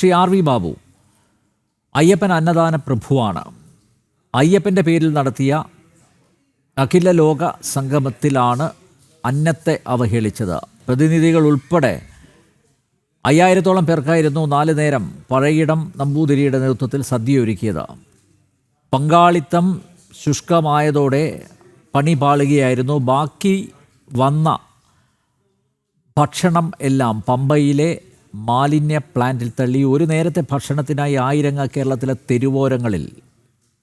Shri R V Babu Ayyappan അന്നദാന പ്രഭുവാണ്. അയ്യപ്പന്റെ പേരിൽ നടത്തിയ അഖില ലോക സംഗമത്തിലാണ് അന്നത്തെ അവഹേളിച്ചത്. പ്രതിനിധികൾ ഉൾപ്പെടെ അയ്യായിരത്തോളം പേർക്കായിരുന്നു നാല് നേരം പഴയിടം നമ്പൂതിരിയുടെ നേതൃത്വത്തിൽ സദ്യ ഒരുക്കിയത് പങ്കാളിത്തം ശുഷ്കമായതോടെ പണി പാളുകയായിരുന്നു. ബാക്കി വന്ന ഭക്ഷണം എല്ലാം പമ്പയിലെ മാലിന്യ പ്ലാന്റിൽ തള്ളി ഒരു നേരത്തെ ഭക്ഷണത്തിനായി ആയിരങ്ങ കേരളത്തിലെ തെരുവോരങ്ങളിൽ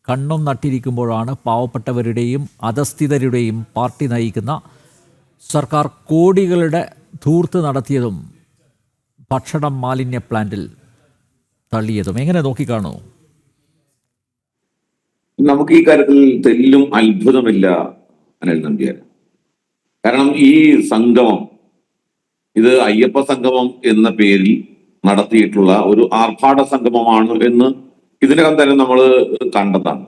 കണ്ണും നട്ടിരിക്കുമ്പോഴാണ് പാവപ്പെട്ടവരുടെയും അധസ്ഥിതരുടെയും പാർട്ടി നയിക്കുന്ന സർക്കാർ കോടികളുടെ ധൂർത്ത് നടത്തിയതും ഭക്ഷണം മാലിന്യ പ്ലാന്റിൽ തള്ളിയതും. എങ്ങനെ നോക്കിക്കാണൂ? നമുക്ക് ഈ കാര്യത്തിൽ തെല്ലും അത്ഭുതമില്ല അനിൽ നമ്പ്യാർ. കാരണം ഈ സംഗമം ഇത് അയ്യപ്പ സംഗമം എന്ന പേരിൽ നടത്തിയിട്ടുള്ള ഒരു ആർഭാട സംഗമമാണ് എന്ന് ഇതിനകം തന്നെ നമ്മൾ കണ്ടതാണ്.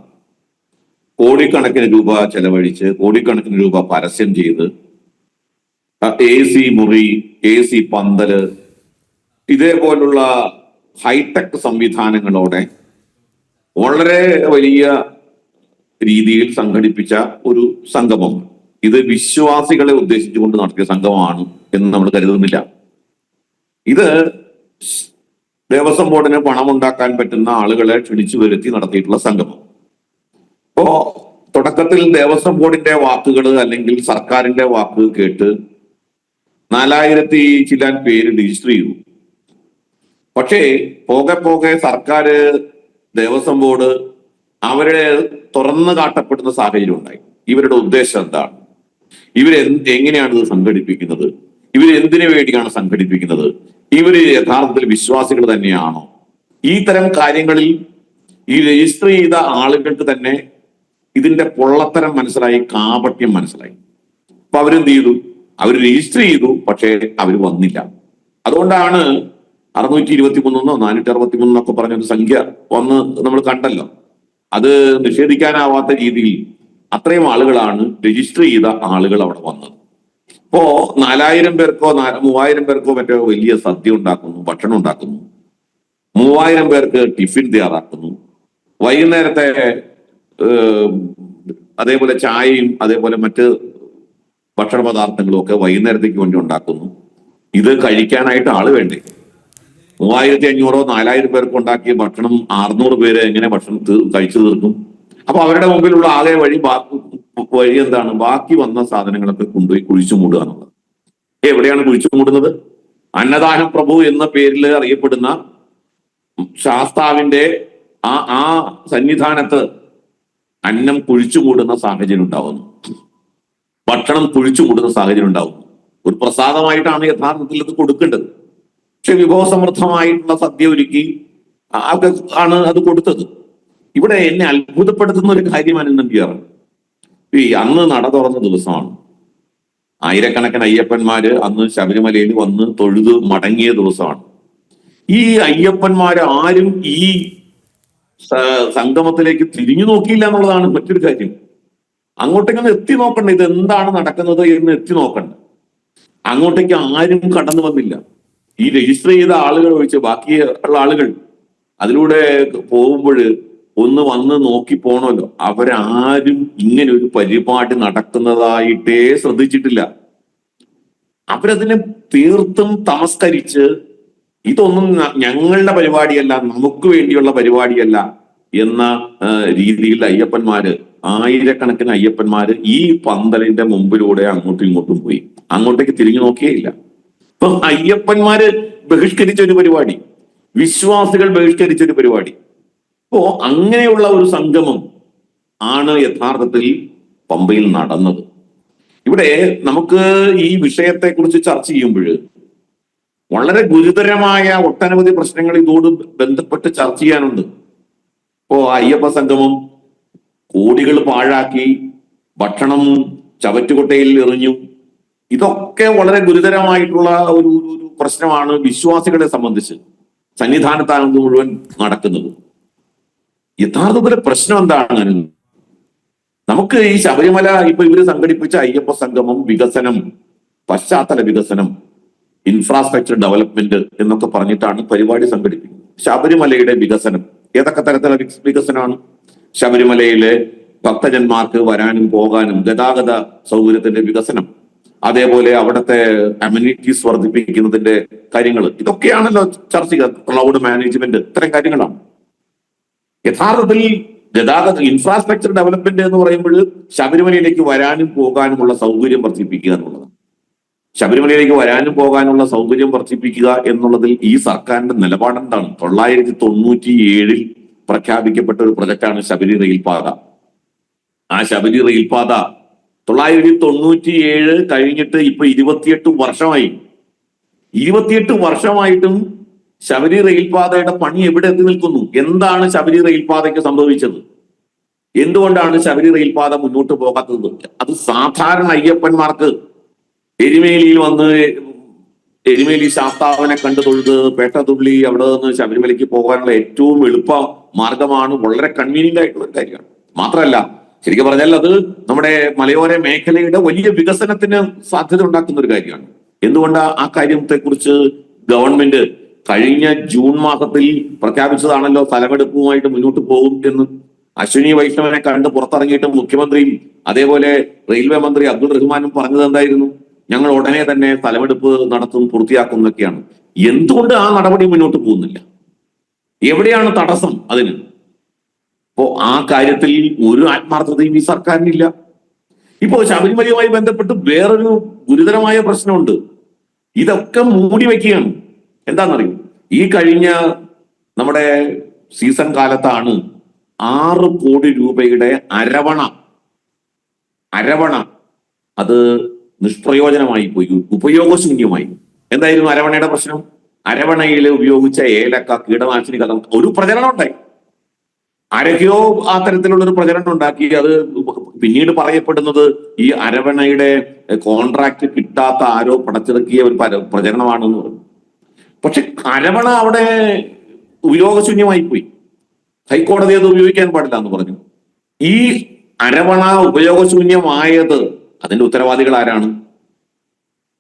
കോടിക്കണക്കിന് രൂപ ചെലവഴിച്ച് കോടിക്കണക്കിന് രൂപ പരസ്യം ചെയ്ത് എ സി മുറി എ സി പന്തൽ ഇതേപോലുള്ള ഹൈടെക് സംവിധാനങ്ങളോടെ വളരെ വലിയ രീതിയിൽ സംഘടിപ്പിച്ച ഒരു സംഗമം. ഇത് വിശ്വാസികളെ ഉദ്ദേശിച്ചുകൊണ്ട് നടത്തിയ സംഗമമാണ്. എന്ന് നമ്മൾ കരുതുന്നില്ല. ഇത് ദേവസ്വം ബോർഡിന് പണമുണ്ടാക്കാൻ പറ്റുന്ന ആളുകളെ ക്ഷണിച്ചു വരുത്തി നടത്തിയിട്ടുള്ള സംഗമം. അപ്പോ തുടക്കത്തിൽ ദേവസ്വം ബോർഡിന്റെ വാക്കുകൾ അല്ലെങ്കിൽ സർക്കാരിന്റെ വാക്ക് കേട്ട് നാലായിരത്തി ചില്ലാൻ പേര് രജിസ്റ്റർ ചെയ്തു. പക്ഷേ പോകെ പോകെ സർക്കാർ ദേവസ്വം ബോർഡ് അവരുടെ തുറന്നു കാട്ടപ്പെടുന്ന സാഹചര്യം ഉണ്ടായി. ഇവരുടെ ഉദ്ദേശം എന്താണ്? ഇവരെ എങ്ങനെയാണ് ഇത് സംഘടിപ്പിക്കുന്നത്? ഇവർ എന്തിനു വേണ്ടിയാണ് സംഘടിപ്പിക്കുന്നത്? ഇവർ യഥാർത്ഥത്തിൽ വിശ്വാസികൾ തന്നെയാണോ? ഈ തരം കാര്യങ്ങളിൽ ഈ രജിസ്റ്റർ ചെയ്ത ആളുകൾക്ക് തന്നെ ഇതിന്റെ പൊള്ളത്തരം മനസ്സിലായി കാപട്യം മനസ്സിലായി. അപ്പൊ അവരെന്ത് ചെയ്തു? അവർ രജിസ്റ്റർ ചെയ്തു പക്ഷേ അവർ വന്നില്ല. അതുകൊണ്ടാണ് അറുന്നൂറ്റി ഇരുപത്തി മൂന്നോ നാനൂറ്റി അറുപത്തി മൂന്നൊക്കെ പറഞ്ഞൊരു സംഖ്യ വന്ന് നമ്മൾ കണ്ടല്ലോ. അത് നിഷേധിക്കാനാവാത്ത രീതിയിൽ അത്രയും ആളുകളാണ് രജിസ്റ്റർ ചെയ്ത ആളുകൾ അവിടെ വന്നത്. ഇപ്പോ നാലായിരം പേർക്കോ മൂവായിരം പേർക്കോ മറ്റോ വലിയ സദ്യ ഉണ്ടാക്കുന്നു ഭക്ഷണം ഉണ്ടാക്കുന്നു. മൂവായിരം പേർക്ക് ടിഫിൻ തയ്യാറാക്കുന്നു. വൈകുന്നേരത്തെ അതേപോലെ ചായയും അതേപോലെ മറ്റ് ഭക്ഷണ പദാർത്ഥങ്ങളും ഒക്കെ വൈകുന്നേരത്തേക്ക് വേണ്ടി ഉണ്ടാക്കുന്നു. ഇത് കഴിക്കാനായിട്ട് ആൾ വേണ്ടേ? മൂവായിരത്തി അഞ്ഞൂറോ നാലായിരം പേർക്ക് ഉണ്ടാക്കിയ ഭക്ഷണം അറുന്നൂറ് പേര് എങ്ങനെ ഭക്ഷണം കഴിച്ചു തീർക്കും? അപ്പൊ അവരുടെ മുമ്പിലുള്ള ആകെ വഴി വഴി എന്താണ്? ബാക്കി വന്ന സാധനങ്ങളൊക്കെ കൊണ്ടുപോയി കുഴിച്ചു മൂടുക എന്നുള്ളത്. എവിടെയാണ് കുഴിച്ചു മൂടുന്നത്? അന്നദാന പ്രഭു എന്ന പേരിൽ അറിയപ്പെടുന്ന ശാസ്താവിന്റെ ആ ആ സന്നിധാനത്ത് അന്നം കുഴിച്ചു മൂടുന്ന സാഹചര്യം ഉണ്ടാവുന്നു. ഭക്ഷണം കുഴിച്ചു മൂടുന്ന സാഹചര്യം ഉണ്ടാവുന്നു. ഒരു പ്രസാദമായിട്ടാണ് യഥാർത്ഥത്തിൽ ഇത് കൊടുക്കേണ്ടത്. പക്ഷെ വിഭവസമൃദ്ധമായിട്ടുള്ള സദ്യ ഒരുക്കി ആണ് അത് കൊടുത്തത്. ഇവിടെ എന്നെ അത്ഭുതപ്പെടുത്തുന്ന ഒരു കാര്യമാണ് നമ്പിയാർ ഈ അന്ന് നട തുറന്ന ദിവസമാണ്. ആയിരക്കണക്കിന് അയ്യപ്പന്മാര് അന്ന് ശബരിമലയിൽ വന്ന് തൊഴുത് മടങ്ങിയ ദിവസമാണ്. ഈ അയ്യപ്പന്മാര് ആരും ഈ സംഗമത്തിലേക്ക് തിരിഞ്ഞു നോക്കിയില്ല എന്നുള്ളതാണ് മറ്റൊരു കാര്യം. അങ്ങോട്ടേക്കൊന്ന് എത്തി നോക്കണ്ട. ഇത് എന്താണ് നടക്കുന്നത് എന്ന് എത്തി നോക്കണ്ട. അങ്ങോട്ടേക്ക് ആരും കടന്നു വന്നില്ല. ഈ രജിസ്റ്റർ ചെയ്ത ആളുകൾ ഒഴിച്ച് ബാക്കിയുള്ള ആളുകൾ അതിലൂടെ പോകുമ്പോൾ ഒന്ന് വന്ന് നോക്കി പോണല്ലോ. അവരാരും ഇങ്ങനെ ഒരു പരിപാടി നടക്കുന്നതായിട്ടേ ശ്രദ്ധിച്ചിട്ടില്ല. അവരതിനെ തീർത്തും തമസ്കരിച്ച് ഇതൊന്നും ഞങ്ങളുടെ പരിപാടിയല്ല നമുക്ക് വേണ്ടിയുള്ള പരിപാടിയല്ല എന്ന രീതിയിൽ അയ്യപ്പന്മാര് ആയിരക്കണക്കിന് അയ്യപ്പന്മാര് ഈ പന്തലിന്റെ മുമ്പിലൂടെ അങ്ങോട്ടും ഇങ്ങോട്ടും പോയി. അങ്ങോട്ടേക്ക് തിരിഞ്ഞു നോക്കിയേയില്ല ഇപ്പം അയ്യപ്പന്മാര് ബഹിഷ്കരിച്ച ഒരു പരിപാടി. വിശ്വാസികൾ ബഹിഷ്കരിച്ച ഒരു പരിപാടി. അപ്പോ അങ്ങനെയുള്ള ഒരു സംഗമം ആണ് യഥാർത്ഥത്തിൽ പമ്പയിൽ നടന്നത്. ഇവിടെ നമുക്ക് ഈ വിഷയത്തെ കുറിച്ച് ചർച്ച ചെയ്യുമ്പോൾ വളരെ ഗുരുതരമായ ഒട്ടനവധി പ്രശ്നങ്ങൾ ഇതോട് ബന്ധപ്പെട്ട് ചർച്ച ചെയ്യാനുണ്ട്. ഇപ്പോ അയ്യപ്പ സംഗമം കോടികൾ പാഴാക്കി ഭക്ഷണം ചവറ്റുകൊട്ടയിൽ എറിഞ്ഞു. ഇതൊക്കെ വളരെ ഗുരുതരമായിട്ടുള്ള ഒരു ഒരു പ്രശ്നമാണ് വിശ്വാസികളെ സംബന്ധിച്ച് സന്നിധാനത്താണ് മുഴുവൻ നടക്കുന്നത്. യഥാർത്ഥത്തിൽ പ്രശ്നം എന്താണ്? നമുക്ക് ഈ ശബരിമല ഇപ്പൊ ഇവർ സംഘടിപ്പിച്ച അയ്യപ്പ സംഗമം വികസനം പശ്ചാത്തല വികസനം ഇൻഫ്രാസ്ട്രക്ചർ ഡെവലപ്മെന്റ് എന്നൊക്കെ പറഞ്ഞിട്ടാണ് പരിപാടി സംഘടിപ്പിക്കുന്നത്. ശബരിമലയുടെ വികസനം ഏതൊക്കെ തരത്തിലുള്ള വികസനമാണ്? ശബരിമലയിലെ ഭക്തജന്മാർക്ക് വരാനും പോകാനും ഗതാഗത സൗകര്യത്തിന്റെ വികസനം അതേപോലെ അവിടുത്തെ അമ്യൂണിറ്റീസ് വർദ്ധിപ്പിക്കുന്നതിന്റെ കാര്യങ്ങൾ ഇതൊക്കെയാണല്ലോ ചർച്ച ചെയ്യുക ക്ലൗഡ് മാനേജ്മെന്റ് ഇത്തരം കാര്യങ്ങളാണ്. യഥാർത്ഥത്തിൽ ഗതാഗത ഇൻഫ്രാസ്ട്രക്ചർ ഡെവലപ്മെന്റ് എന്ന് പറയുമ്പോൾ ശബരിമലയിലേക്ക് വരാനും പോകാനുമുള്ള സൗകര്യം വർദ്ധിപ്പിക്കുക എന്നുള്ളതാണ്. ശബരിമലയിലേക്ക് വരാനും പോകാനുള്ള സൗകര്യം വർദ്ധിപ്പിക്കുക എന്നുള്ളതിൽ ഈ സർക്കാരിന്റെ നിലപാടെന്താണ് തൊള്ളായിരത്തി തൊണ്ണൂറ്റി ഏഴിൽ പ്രഖ്യാപിക്കപ്പെട്ട ഒരു പ്രൊജക്റ്റാണ് ശബരി റെയിൽപാത. ആ ശബരി റെയിൽപാത തൊള്ളായിരത്തി തൊണ്ണൂറ്റി ഏഴ് കഴിഞ്ഞിട്ട് ഇപ്പൊ ഇരുപത്തിയെട്ട് വർഷമായി ഇരുപത്തിയെട്ട് വർഷമായിട്ടും ശബരി റെയിൽപാതയുടെ പണി എവിടെ എത്തി നിൽക്കുന്നു? എന്താണ് ശബരി റെയിൽപാതയ്ക്ക് സംഭവിച്ചത്? എന്തുകൊണ്ടാണ് ശബരി റെയിൽപാത മുന്നോട്ട് പോകാത്തത്? അത് സാധാരണ അയ്യപ്പന്മാർക്ക് എരുമേലിയിൽ വന്ന് എരുമേലി ശാസ്താവിനെ കണ്ടു തൊഴുത് പേട്ടതുള്ളി അവിടെ നിന്ന് ശബരിമലയ്ക്ക് പോകാനുള്ള ഏറ്റവും എളുപ്പ മാർഗമാണ് വളരെ കൺവീനിയന്റ് ആയിട്ടുള്ള കാര്യമാണ്. മാത്രമല്ല ശരിക്കും പറഞ്ഞാൽ അത് നമ്മുടെ മലയോര മേഖലയുടെ വലിയ വികസനത്തിന് സാധ്യത ഉണ്ടാക്കുന്ന ഒരു കാര്യമാണ്. എന്തുകൊണ്ട് ആ കാര്യത്തെക്കുറിച്ച് ഗവൺമെന്റ് കഴിഞ്ഞ ജൂൺ മാസത്തിൽ പ്രഖ്യാപിച്ചതാണല്ലോ സ്ഥലമെടുപ്പുമായിട്ട് മുന്നോട്ട് പോകും എന്ന്. അശ്വിനി വൈഷ്ണവനെ കണ്ട് പുറത്തിറങ്ങിയിട്ട് മുഖ്യമന്ത്രിയും അതേപോലെ റെയിൽവേ മന്ത്രി അബ്ദുൾ റഹ്മാനും പറഞ്ഞത് എന്തായിരുന്നു? ഞങ്ങൾ ഉടനെ തന്നെ സ്ഥലമെടുപ്പ് നടത്തും പൂർത്തിയാക്കും എന്നൊക്കെയാണ്. എന്തുകൊണ്ട് ആ നടപടി മുന്നോട്ട് പോകുന്നില്ല? എവിടെയാണ് തടസ്സം അതിന്? അപ്പോ ആ കാര്യത്തിൽ ഒരു ആത്മാർത്ഥതയും ഈ സർക്കാരിനില്ല. ഇപ്പോ ശബരിമലയുമായി ബന്ധപ്പെട്ട് വേറൊരു ഗുരുതരമായ പ്രശ്നമുണ്ട്. ഇതൊക്കെ മൂടി വെക്കുകയാണ്. എന്താണെന്നറിയും ഈ കഴിഞ്ഞ നമ്മുടെ സീസൺ കാലത്താണ് ആറ് കോടി രൂപയുടെ അരവണ അരവണ അത് നിഷ്പ്രയോജനമായി പോയി ഉപയോഗശൂന്യമായി. എന്തായിരുന്നു അരവണയുടെ പ്രശ്നം? അരവണയിൽ ഉപയോഗിച്ച ഏലക്ക കീടനാശിനി കലം ഒരു പ്രചരണം ഉണ്ടായി. ആരൊക്കെയോ ആ തരത്തിലുള്ള ഒരു പ്രചരണം ഉണ്ടാക്കി. അത് പിന്നീട് പറയപ്പെടുന്നത് ഈ അരവണയുടെ കോൺട്രാക്ട് കിട്ടാത്ത ആരോ പടച്ചിറക്കിയ ഒരു പ്രചരണമാണെന്ന് പറഞ്ഞു പക്ഷെ അരവണ അവിടെ ഉപയോഗശൂന്യമായി പോയി. ഹൈക്കോടതി അത് ഉപയോഗിക്കാൻ പാടില്ല എന്ന് പറഞ്ഞു. ഈ അരവണ ഉപയോഗശൂന്യമായത് അതിന്റെ ഉത്തരവാദികൾ ആരാണ്?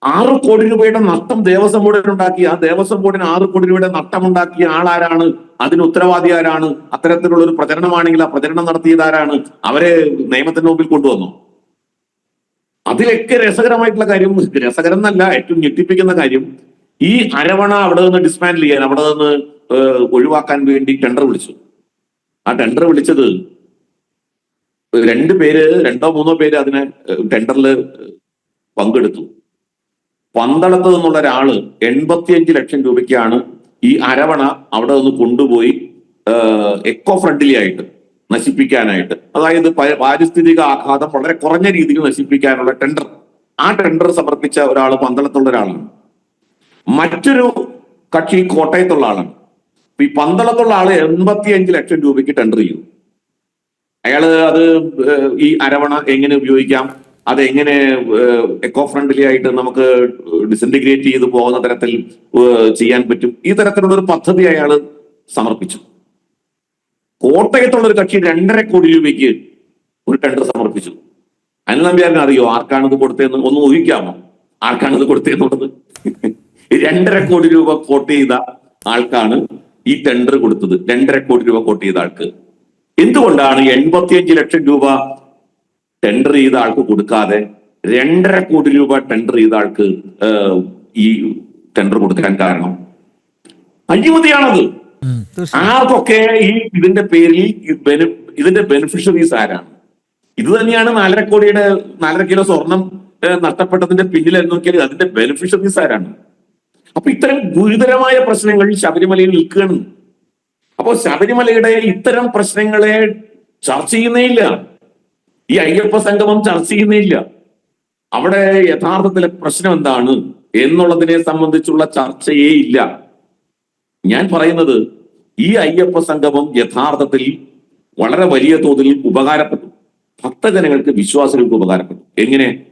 ആറ് കോടി രൂപയുടെ നഷ്ടം ദേവസ്വം ബോർഡിന് ഉണ്ടാക്കി ആ ദേവസ്വം ബോർഡിന് ആറ് കോടി രൂപയുടെ നഷ്ടമുണ്ടാക്കിയ ആളാരാണ്? അതിന് ഉത്തരവാദി ആരാണ്? അത്തരത്തിലുള്ള ഒരു പ്രചരണമാണെങ്കിൽ ആ പ്രചരണം നടത്തിയത് ആരാണ്? അവരെ നിയമത്തിന്റെ മുമ്പിൽ കൊണ്ടുവന്നു? അതിലൊക്കെ രസകരമായിട്ടുള്ള കാര്യം രസകരം എന്നല്ല ഏറ്റവും ഞെട്ടിപ്പിക്കുന്ന കാര്യം ഈ അരവണ അവിടെ നിന്ന് ഡിസ്മാൻഡിൽ ചെയ്യാൻ അവിടെ നിന്ന് ഒഴിവാക്കാൻ വേണ്ടി ടെൻഡർ വിളിച്ചു. ആ ടെൻഡർ വിളിച്ചത് രണ്ട് പേര് രണ്ടോ മൂന്നോ പേര് അതിനെ ടെൻഡറിൽ പങ്കെടുത്തു. പന്തളത്ത് നിന്നുള്ള ഒരാൾ എൺപത്തിയഞ്ച് ലക്ഷം രൂപയ്ക്കാണ് ഈ അരവണ അവിടെ നിന്ന് കൊണ്ടുപോയി എക്കോ ഫ്രണ്ട്ലി ആയിട്ട് നശിപ്പിക്കാനായിട്ട്. അതായത് പാരിസ്ഥിതിക ആഘാതം വളരെ കുറഞ്ഞ രീതിയിൽ നശിപ്പിക്കാനുള്ള ടെൻഡർ ആ ടെൻഡർ സമർപ്പിച്ച ഒരാൾ പന്തളത്തുള്ള ഒരാളാണ്. മറ്റൊരു കക്ഷി കോട്ടയത്തുള്ള ആളാണ്. ഈ പന്തളത്തുള്ള ആൾ എൺപത്തിയഞ്ച് ലക്ഷം രൂപയ്ക്ക് ടെൻഡർ ചെയ്തു. അയാൾ അത് ഈ അരവണ എങ്ങനെ ഉപയോഗിക്കാം? അത് എങ്ങനെ എക്കോ ഫ്രണ്ട്ലി ആയിട്ട് നമുക്ക് ഡിസിന്റിഗ്രേറ്റ് ചെയ്ത് പോകുന്ന തരത്തിൽ ചെയ്യാൻ പറ്റും? ഈ തരത്തിലുള്ള ഒരു പദ്ധതി അയാൾ സമർപ്പിച്ചു. കോട്ടയത്തുള്ള ഒരു കക്ഷി രണ്ടര കോടി രൂപയ്ക്ക് ഒരു ടെൻഡർ സമർപ്പിച്ചു. അനിൽ നമ്പ്യാരിന് അറിയോ ആർക്കാണിത് കൊടുത്തതെന്ന്? ഒന്ന് ഊഹിക്കാമോ? ആർക്കാണിത് കൊടുത്തതെന്നുള്ളത്? രണ്ടര കോടി രൂപ കോട്ട് ചെയ്ത ആൾക്കാണ് ഈ ടെൻഡർ കൊടുത്തത്. രണ്ടര കോടി രൂപ കോട്ട് ചെയ്ത ആൾക്ക്. എന്തുകൊണ്ടാണ് എൺപത്തിയഞ്ച് ലക്ഷം രൂപ ടെൻഡർ ചെയ്ത ആൾക്ക് കൊടുക്കാതെ രണ്ടര കോടി രൂപ ടെൻഡർ ചെയ്ത ആൾക്ക് ഈ ടെൻഡർ കൊടുക്കാൻ കാരണം? അഴിമതിയാണത്. ആർക്കൊക്കെ ഈ ഇതിന്റെ പേരിൽ ഇതിന്റെ ബെനിഫിഷ്യറീസ് ആരാണ്? ഇത് തന്നെയാണ് നാലര കോടിയുടെ നാലര കിലോ സ്വർണം നഷ്ടപ്പെട്ടതിന്റെ പിന്നിൽ എന്ന് നോക്കിയാൽ അതിന്റെ ബെനിഫിഷ്യറീസ് ആരാണ്? അപ്പൊ ഇത്തരം ഗുരുതരമായ പ്രശ്നങ്ങൾ ശബരിമലയിൽ നിൽക്കുകയാണ്. അപ്പോ ശബരിമലയുടെ ഇത്തരം പ്രശ്നങ്ങളെ ചർച്ച ചെയ്യുന്നേ ഇല്ല. ഈ അയ്യപ്പ സംഗമം ചർച്ച ചെയ്യുന്നേ ഇല്ല. അവിടെ യഥാർത്ഥത്തിലെ പ്രശ്നം എന്താണ് എന്നുള്ളതിനെ സംബന്ധിച്ചുള്ള ചർച്ചയേ ഇല്ല. ഞാൻ പറയുന്നത് ഈ അയ്യപ്പ സംഗമം യഥാർത്ഥത്തിൽ വളരെ വലിയ തോതിൽ ഉപകാരപ്പെട്ടു. ഭക്തജനങ്ങൾക്ക് വിശ്വാസികൾക്ക് ഉപകാരപ്പെട്ടു. എങ്ങനെ?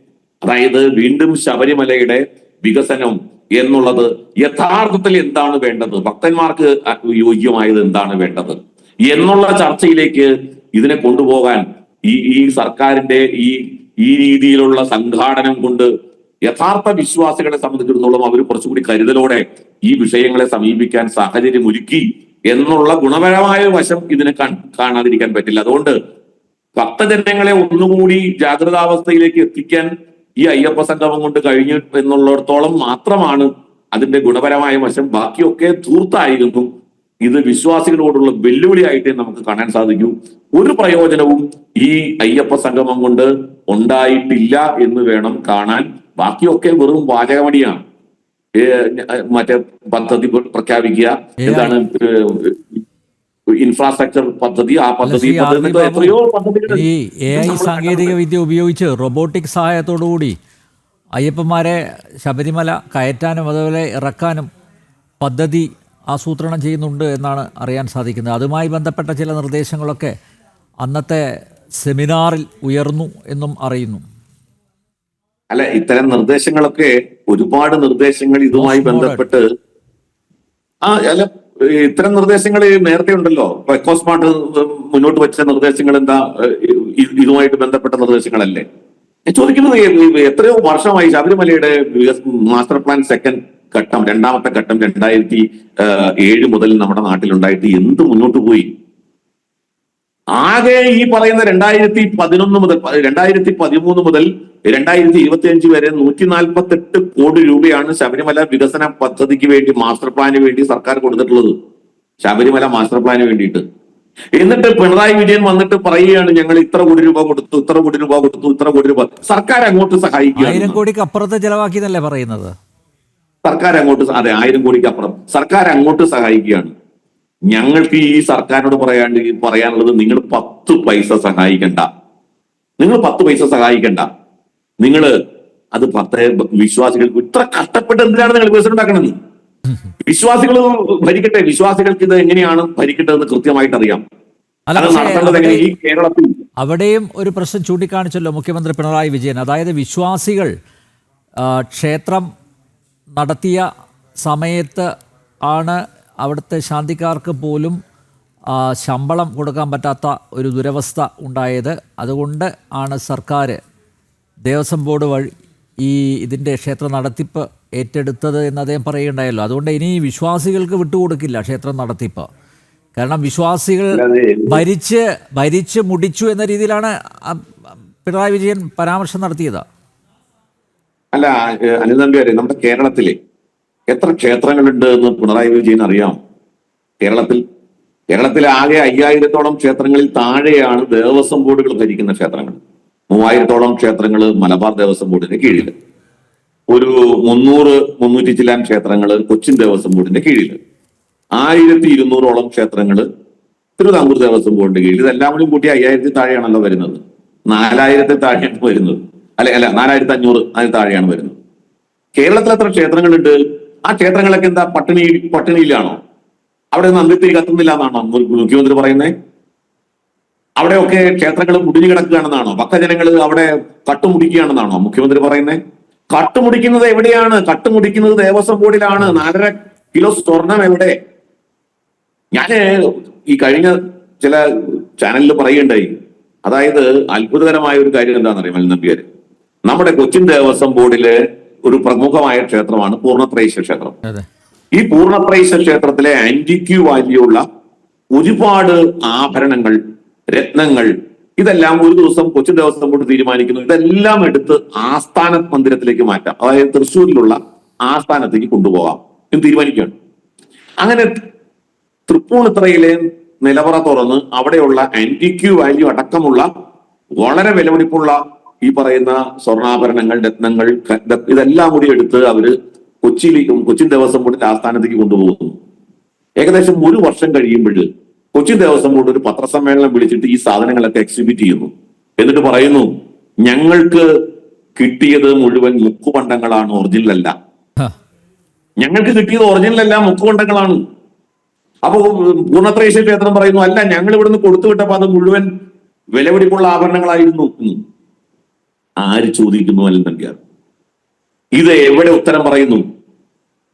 അതായത് വീണ്ടും ശബരിമലയുടെ വികസനം എന്നുള്ളത് യഥാർത്ഥത്തിൽ എന്താണ് വേണ്ടത്? ഭക്തന്മാർക്ക് യോഗ്യമായത് എന്താണ് വേണ്ടത്? എന്നുള്ള ചർച്ചയിലേക്ക് ഇതിനെ കൊണ്ടുപോകാൻ ഈ ഈ സർക്കാരിന്റെ ഈ ഈ രീതിയിലുള്ള സംഘാടനം കൊണ്ട് യഥാർത്ഥ വിശ്വാസികളെ സംബന്ധിച്ചിടത്തോളം അവർ കുറച്ചുകൂടി കരുതലോടെ ഈ വിഷയങ്ങളെ സമീപിക്കാൻ സാഹചര്യം ഒരുക്കി എന്നുള്ള ഗുണപരമായ വശം ഇതിനെ കാണാതിരിക്കാൻ പറ്റില്ല. അതുകൊണ്ട് ഭക്തജനങ്ങളെ ഒന്നുകൂടി ജാഗ്രതാവസ്ഥയിലേക്ക് എത്തിക്കാൻ ഈ അയ്യപ്പ സംഗമം കൊണ്ട് കഴിഞ്ഞു എന്നുള്ളിടത്തോളം മാത്രമാണ് അതിന്റെ ഗുണപരമായ വശം. ബാക്കിയൊക്കെ ധൂർത്തായിരുന്നു ഇത് വിശ്വാസികളോടുള്ള വെല്ലുവിളിയായിട്ടേ നമുക്ക് കാണാൻ സാധിക്കൂ. ഒരു പ്രയോജനവും ഈ അയ്യപ്പ സംഗമം കൊണ്ട് ഉണ്ടായിട്ടില്ല എന്ന് വേണം കാണാൻ. ബാക്കിയൊക്കെ വെറും വാചകമടിയാണ്. മറ്റേ പദ്ധതി പ്രഖ്യാപിക്കുക. എന്താണ് ഇൻഫ്രാസ്ട്രക്ചർ പദ്ധതി ആ പദ്ധതി എത്രയോ ഈ എ ഐ സാങ്കേതിക വിദ്യ ഉപയോഗിച്ച് റോബോട്ടിക് സഹായത്തോടുകൂടി അയ്യപ്പന്മാരെ ശബരിമല കയറ്റാനും അതുപോലെ ഇറക്കാനും പദ്ധതി ആസൂത്രണം ചെയ്യുന്നുണ്ട് എന്നാണ് അറിയാൻ സാധിക്കുന്നത്. അതുമായി ബന്ധപ്പെട്ട ചില നിർദ്ദേശങ്ങളൊക്കെ അന്നത്തെ സെമിനാറിൽ ഉയർന്നു എന്നും അറിയുന്നു. അല്ല ഇത്തരം നിർദ്ദേശങ്ങളൊക്കെ ഒരുപാട് നിർദ്ദേശങ്ങൾ ഇതുമായി ബന്ധപ്പെട്ട് ആ അല്ല ഇത്തരം നിർദ്ദേശങ്ങൾ നേരത്തെ ഉണ്ടല്ലോ. എക്കോസ്മാർട്ട് മുന്നോട്ട് വെച്ച നിർദ്ദേശങ്ങൾ എന്താ? ഇതുമായിട്ട് ബന്ധപ്പെട്ട നിർദ്ദേശങ്ങളല്ലേ? ചോദിക്കുന്നത് എത്രയോ വർഷമായി ശബരിമലയുടെ മാസ്റ്റർ പ്ലാൻ സെക്കൻഡ് ഘട്ടം രണ്ടാമത്തെ ഘട്ടം രണ്ടായിരത്തി ഏഴ് മുതൽ നമ്മുടെ നാട്ടിലുണ്ടായിട്ട് എന്ത് മുന്നോട്ട് പോയി? ആകെ ഈ പറയുന്ന രണ്ടായിരത്തി പതിനൊന്ന് മുതൽ രണ്ടായിരത്തി പതിമൂന്ന് മുതൽ രണ്ടായിരത്തി ഇരുപത്തി അഞ്ച് വരെ നൂറ്റി നാൽപ്പത്തി എട്ട് കോടി രൂപയാണ് ശബരിമല വികസന പദ്ധതിക്ക് വേണ്ടി മാസ്റ്റർ പ്ലാന് വേണ്ടി സർക്കാർ കൊടുത്തിട്ടുള്ളത്. ശബരിമല മാസ്റ്റർ പ്ലാന് വേണ്ടിയിട്ട്. എന്നിട്ട് പിണറായി വിജയൻ വന്നിട്ട് പറയുകയാണ് ഞങ്ങൾ ഇത്ര കോടി രൂപ കൊടുത്തു ഇത്ര കോടി രൂപ കൊടുത്തു ഇത്ര കോടി രൂപ. സർക്കാർ അങ്ങോട്ട് ആയിരം സഹായിക്കുകയാണ് കോടിക്ക് അപ്പുറത്ത് ചെലവാക്കിയെന്നല്ലേ പറയുന്നത്? സർക്കാർ അങ്ങോട്ട് അതെ ആയിരം കോടിക്ക് അപ്പുറം. സർക്കാർ അങ്ങോട്ട് സഹായിക്കുകയാണ്. ഞങ്ങൾക്ക് ഈ സർക്കാരിനോട് പറയാണ്ട് പറയാനുള്ളത് നിങ്ങൾ പത്ത് പൈസ സഹായിക്കണ്ട. നിങ്ങൾ പത്ത് പൈസ സഹായിക്കണ്ട. നിങ്ങൾ അത് പത്ത് വിശ്വാസികൾക്ക് ഇത്ര കഷ്ടപ്പെട്ട് എന്തിനാണ് നിങ്ങൾ പൈസ ഉണ്ടാക്കണത്? വിശ്വാസികൾ ഭരിക്കട്ടെ. വിശ്വാസികൾക്ക് ഇത് എങ്ങനെയാണ് ഭരിക്കേണ്ടതെന്ന് കൃത്യമായിട്ട് അറിയാം അവിടെയും ഒരു പ്രശ്നം ചൂണ്ടിക്കാണിച്ചല്ലോ മുഖ്യമന്ത്രി പിണറായി വിജയൻ. അതായത് വിശ്വാസികൾ ക്ഷേത്രം നടത്തിയ സമയത്ത് ആണ് അവിടുത്തെ ശാന്തിക്കാർക്ക് പോലും ശമ്പളം കൊടുക്കാൻ പറ്റാത്ത ഒരു ദുരവസ്ഥ ഉണ്ടായത്. അതുകൊണ്ട് ആണ് സർക്കാർ ദേവസ്വം ബോർഡ് വഴി ഈ ഇതിന്റെ ക്ഷേത്ര നടത്തിപ്പ് ഏറ്റെടുത്തത് എന്ന് അദ്ദേഹം പറയുകയുണ്ടായല്ലോ. അതുകൊണ്ട് ഇനി വിശ്വാസികൾക്ക് വിട്ടുകൊടുക്കില്ല ക്ഷേത്രം നടത്തിപ്പ്. കാരണം വിശ്വാസികൾ ഭരിച്ച് ഭരിച്ച് മുടിച്ചു എന്ന രീതിയിലാണ് പിണറായി വിജയൻ പരാമർശം നടത്തിയത്. അല്ല നമ്പ്യാരെ നമ്മുടെ കേരളത്തിലെ എത്ര ക്ഷേത്രങ്ങളുണ്ട് എന്ന് പിണറായി വിജയൻ അറിയാം? കേരളത്തിൽ കേരളത്തിൽ ആകെ അയ്യായിരത്തോളം ക്ഷേത്രങ്ങളിൽ താഴെയാണ് ദേവസ്വം ബോർഡുകൾ ഭരിക്കുന്ന ക്ഷേത്രങ്ങൾ. മൂവായിരത്തോളം ക്ഷേത്രങ്ങൾ മലബാർ ദേവസ്വം ബോർഡിന്റെ കീഴിൽ ഒരു മുന്നൂറ് മുന്നൂറ്റി ചില്ലാൻ ക്ഷേത്രങ്ങൾ കൊച്ചിൻ ദേവസ്വം ബോർഡിന്റെ കീഴിൽ ആയിരത്തി ഇരുന്നൂറോളം ക്ഷേത്രങ്ങൾ തിരുവിതാംകൂർ ദേവസ്വം ബോർഡിന്റെ കീഴിൽ ഇതെല്ലാം കൂടി കൂട്ടി അയ്യായിരത്തി താഴെയാണല്ലോ വരുന്നത്. നാലായിരത്തി താഴെയാണ് വരുന്നത്. അല്ലെ അല്ല നാലായിരത്തി അഞ്ഞൂറ് അതിന് താഴെയാണ് വരുന്നത്. കേരളത്തിൽ എത്ര ക്ഷേത്രങ്ങളുണ്ട്? ആ ക്ഷേത്രങ്ങളൊക്കെ എന്താ പട്ടിണി പട്ടിണിയിലാണോ? അവിടെ നന്ദിത്തിരി കത്തുന്നില്ല എന്നാണോ മുഖ്യമന്ത്രി പറയുന്നത് അവിടെയൊക്കെ ക്ഷേത്രങ്ങൾ മുടിഞ്ഞു കിടക്കുകയാണെന്നാണോ? ഭക്തജനങ്ങൾ അവിടെ കട്ടുമുടിക്കുകയാണെന്നാണോ മുഖ്യമന്ത്രി പറയുന്നത് കട്ടുമുടിക്കുന്നത് എവിടെയാണ്? കട്ടുമുടിക്കുന്നത് ദേവസ്വം ബോർഡിലാണ്. നാലര കിലോ സ്വർണം എവിടെ? ഞാൻ ഈ കഴിഞ്ഞ ചില ചാനലിൽ പറയുകയുണ്ടായി. അതായത് അത്ഭുതകരമായ ഒരു കാര്യം എന്താണെന്നറിയാം അറിയാം നമ്മുടെ കൊച്ചിൻ ദേവസ്വം ബോർഡിലെ ഒരു പ്രമുഖമായ ക്ഷേത്രമാണ് പൂർണത്രൈശ ക്ഷേത്രം. ഈ പൂർണത്രൈശ ക്ഷേത്രത്തിലെ ആന്റിക്യൂ വാല്യുള്ള ഒരുപാട് ആഭരണങ്ങൾ രത്നങ്ങൾ ഇതെല്ലാം ഒരു ദിവസം കൊച്ചു ദേവസ്വം കൊണ്ട് തീരുമാനിക്കുന്നു. ഇതെല്ലാം എടുത്ത് ആസ്ഥാന മന്ദിരത്തിലേക്ക് മാറ്റാം. അതായത് തൃശ്ശൂരിലുള്ള ആസ്ഥാനത്തേക്ക് കൊണ്ടുപോകാം. എന്ന് തീരുമാനിക്കുകയാണ്. അങ്ങനെ തൃപ്പൂണിത്തറയിലെ നിലവറ തുറന്ന് അവിടെയുള്ള ആന്റിക്യൂ വാല്യൂ അടക്കമുള്ള വളരെ വിലപിടിപ്പുള്ള ഈ പറയുന്ന സ്വർണാഭരണങ്ങൾ രത്നങ്ങൾ ഇതെല്ലാം കൂടി എടുത്ത് അവർ കൊച്ചിയിലേക്കും കൊച്ചിൻ ദേവസ്വം ബോർഡിന്റെ ആസ്ഥാനത്തേക്ക് കൊണ്ടുപോകുന്നു. ഏകദേശം ഒരു വർഷം കഴിയുമ്പോൾ കൊച്ചിൻ ദേവസ്വം ബോർഡ് ഒരു പത്രസമ്മേളനം വിളിച്ചിട്ട് ഈ സാധനങ്ങളൊക്കെ എക്സിബിറ്റ് ചെയ്യുന്നു. എന്നിട്ട് പറയുന്നു ഞങ്ങൾക്ക് കിട്ടിയത് മുഴുവൻ മുക്കുപണ്ടങ്ങളാണ് ഒറിജിനൽ അല്ല. ഞങ്ങൾക്ക് കിട്ടിയത് ഒറിജിനൽ അല്ല മുക്കുപണ്ടങ്ങളാണ്. അപ്പൊ പൂർണത്രേശ്വര ക്ഷേത്രം പറയുന്നു അല്ല ഞങ്ങൾ ഇവിടുന്ന് കൊടുത്തു വിട്ടപ്പോ അത് മുഴുവൻ വിലപിടിപ്പുള്ള ആഭരണങ്ങളായിരുന്നു. ആര് ചോദിക്കുന്നു അല്ല നമ്പ്യാർ ഇത് എവിടെ ഉത്തരം പറയുന്നു?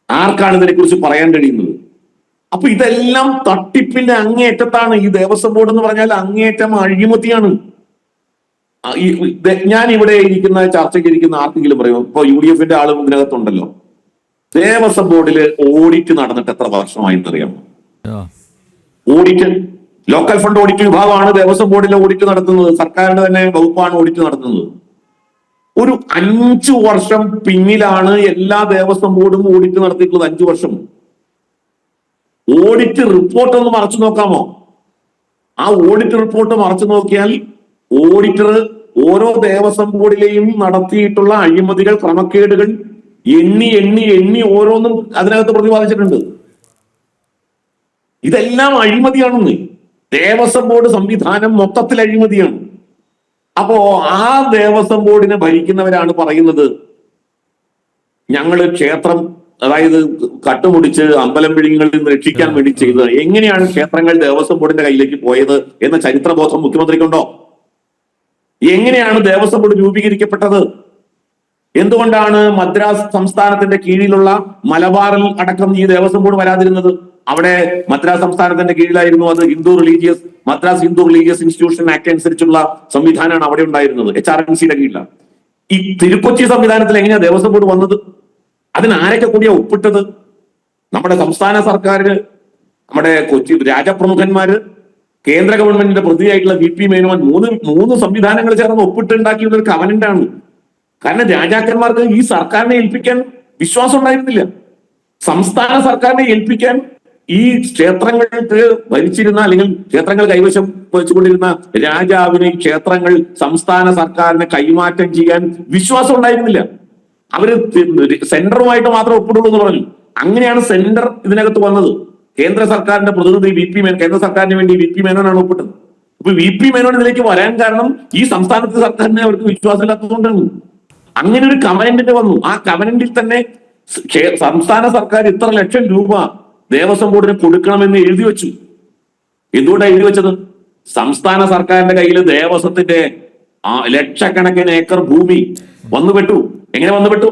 ആർക്കാണ് ഇതിനെ കുറിച്ച് പറയാൻ കഴിയുന്നത്? അപ്പൊ ഇതെല്ലാം തട്ടിപ്പിന്റെ അങ്ങേയറ്റത്താണ്. ഈ ദേവസ്വം ബോർഡ് എന്ന് പറഞ്ഞാൽ അങ്ങേയറ്റം അഴിമതിയാണ്. ഞാൻ ഇവിടെ ഇരിക്കുന്ന ചർച്ചയ്ക്ക് ഇരിക്കുന്ന ആർക്കെങ്കിലും പറയും? ഇപ്പൊ യു ഡി എഫിന്റെ ആളും ഇതിനകത്തുണ്ടല്ലോ. ദേവസ്വം ബോർഡിൽ ഓഡിറ്റ് നടന്നിട്ട് എത്ര വർഷമായി എന്നറിയാമോ ഓഡിറ്റ് ലോക്കൽ ഫണ്ട് ഓഡിറ്റ് വിഭാഗമാണ് ദേവസ്വം ബോർഡിലെ ഓഡിറ്റ് നടത്തുന്നത്. സർക്കാരിന്റെ തന്നെ വകുപ്പാണ് ഓഡിറ്റ് നടത്തുന്നത്. ഒരു അഞ്ചു വർഷം പിന്നിലാണ് എല്ലാ ദേവസ്വം ബോർഡും ഓഡിറ്റ് നടത്തിയിട്ടുള്ളത് അഞ്ചു വർഷം. ഓഡിറ്റ് റിപ്പോർട്ട് ഒന്ന് മറച്ചു നോക്കാമോ? ആ ഓഡിറ്റ് റിപ്പോർട്ട് മറച്ചു നോക്കിയാൽ ഓഡിറ്റർ ഓരോ ദേവസ്വം ബോർഡിലെയും നടത്തിയിട്ടുള്ള അഴിമതികൾ ക്രമക്കേടുകൾ എണ്ണി എണ്ണി എണ്ണി ഓരോന്നും അതിനകത്ത് പ്രതിപാദിച്ചിട്ടുണ്ട്. ഇതെല്ലാം അഴിമതിയാണെന്ന്. ദേവസ്വം ബോർഡ് സംവിധാനം മൊത്തത്തിൽ അഴിമതിയാണ്. അപ്പോ ആ ദേവസ്വം ബോർഡിനെ ഭരിക്കുന്നവരാണ് പറയുന്നത്. ഞങ്ങൾ ക്ഷേത്രം അതായത് കട്ടുമുടിച്ച് അമ്പലം പിഴിങ്ങളിൽ നിന്ന് രക്ഷിക്കാൻ വേണ്ടി ചെയ്തത്. എങ്ങനെയാണ് ക്ഷേത്രങ്ങൾ ദേവസ്വം ബോർഡിന്റെ കയ്യിലേക്ക് പോയത് എന്ന ചരിത്രബോധം മുഖ്യമന്ത്രിക്കുണ്ടോ? എങ്ങനെയാണ് ദേവസ്വം ബോർഡ് രൂപീകരിക്കപ്പെട്ടത്? എന്തുകൊണ്ടാണ് മദ്രാസ് സംസ്ഥാനത്തിന്റെ കീഴിലുള്ള മലബാറിൽ അടക്കം ഈ ദേവസ്വം ബോർഡ് വരാതിരുന്നത്? അവിടെ മദ്രാസ് സംസ്ഥാനത്തിന്റെ കീഴിലായിരുന്നു അത് Hindu religious Madras Hindu religious institution act അനുസരിച്ചുള്ള സംവിധാനമാണ് അവിടെ ഉണ്ടായിരുന്നത് എച്ച് ആർ എൻ സിയുടെ കീഴിലാണ്. ഈ തിരുക്കൊച്ചി സംവിധാനത്തിൽ എങ്ങനെയാ ദേവസ്വം ബോർഡ് വന്നത്? അതിന് ആരൊക്കെ കൂടിയാ ഒപ്പിട്ടത്? നമ്മുടെ സംസ്ഥാന സർക്കാരിന് നമ്മുടെ കൊച്ചി രാജപ്രമുഖന്മാര് കേന്ദ്ര ഗവൺമെന്റിന്റെ പ്രതിയായിട്ടുള്ള വി പി മേനോൻ മൂന്ന് മൂന്ന് സംവിധാനങ്ങൾ ചേർന്ന് ഒപ്പിട്ടുണ്ടാക്കിയുള്ള ഒരു കവനന്റാണ് കാരണം രാജാക്കന്മാർക്ക് ഈ സർക്കാരിനെ ഏൽപ്പിക്കാൻ വിശ്വാസം ഉണ്ടായിരുന്നില്ല. സംസ്ഥാന സർക്കാരിനെ ഏൽപ്പിക്കാൻ ഈ ക്ഷേത്രങ്ങൾക്ക് ഭരിച്ചിരുന്ന അല്ലെങ്കിൽ ക്ഷേത്രങ്ങൾ കൈവശം വെച്ചുകൊണ്ടിരുന്ന രാജാവിനെ ക്ഷേത്രങ്ങൾ സംസ്ഥാന സർക്കാരിനെ കൈമാറ്റം ചെയ്യാൻ വിശ്വാസം ഉണ്ടായിരുന്നില്ല. അവർ സെന്ററുമായിട്ട് മാത്രം ഒപ്പിടുള്ളൂ എന്ന് പറഞ്ഞു. അങ്ങനെയാണ് സെന്റർ ഇതിനകത്ത് വന്നത്. കേന്ദ്ര സർക്കാരിന്റെ പ്രതിനിധി വി പി മേനോൻ കേന്ദ്ര സർക്കാരിന് വേണ്ടി വി പി മേനോനാണ് ഒപ്പിട്ടത്. അപ്പൊ വി പി മേനോൻ ഇതിലേക്ക് വരാൻ കാരണം ഈ സംസ്ഥാനത്തെ സർക്കാരിനെ അവർക്ക് വിശ്വാസമില്ലാത്തതുകൊണ്ടാണ്. അങ്ങനെ ഒരു കവനന്റിന്റെ വന്നു. ആ കവനന്റിൽ തന്നെ സംസ്ഥാന സർക്കാർ ഇത്ര ലക്ഷം രൂപ ദേവസ്വം ബോർഡിന് കൊടുക്കണമെന്ന് എഴുതി വെച്ചു. എന്തുകൊണ്ടാണ് എഴുതി വെച്ചത്? സംസ്ഥാന സർക്കാരിന്റെ കയ്യിൽ ദേവസ്വത്തിന്റെ ലക്ഷക്കണക്കിന് ഏക്കർ ഭൂമി വന്നുപെട്ടു എങ്ങനെ വന്നുപെട്ടു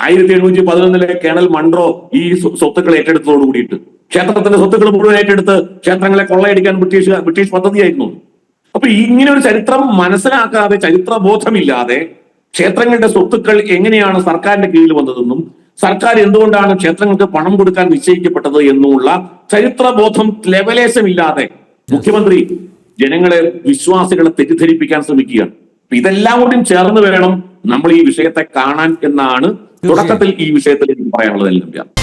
ആയിരത്തി എണ്ണൂറ്റി പതിനൊന്നിലെ കേണൽ മൺട്രോ ഈ സ്വ- സ്വത്തുക്കൾ ഏറ്റെടുത്തതോട് കൂടിയിട്ട്. ക്ഷേത്രത്തിന്റെ സ്വത്തുക്കൾ മുഴുവൻ ഏറ്റെടുത്ത് ക്ഷേത്രങ്ങളെ കൊള്ളയടിക്കാൻ ബ്രിട്ടീഷ് ബ്രിട്ടീഷ് പദ്ധതിയായിരുന്നു. അപ്പൊ ഇങ്ങനെ ഒരു ചരിത്രം മനസ്സിലാക്കാതെ ചരിത്രബോധമില്ലാതെ ക്ഷേത്രങ്ങളുടെ സ്വത്തുക്കൾ എങ്ങനെയാണ് സർക്കാരിന്റെ കീഴിൽ വന്നതെന്നും സർക്കാർ എന്തുകൊണ്ടാണ് ക്ഷേത്രങ്ങൾക്ക് പണം കൊടുക്കാൻ നിശ്ചയിക്കപ്പെട്ടത് എന്നുള്ള ചരിത്രബോധം ലെവലേശമില്ലാതെ മുഖ്യമന്ത്രി ജനങ്ങളെ വിശ്വാസികളെ തെറ്റിദ്ധരിപ്പിക്കാൻ ശ്രമിക്കുകയാണ്. ഇതെല്ലാം കൂടി ചേർന്ന് വേണം നമ്മൾ ഈ വിഷയത്തെ കാണാൻ എന്നാണ് തുടക്കത്തിൽ ഈ വിഷയത്തിൽ എനിക്ക് പറയാനുള്ളത് എല്ലാം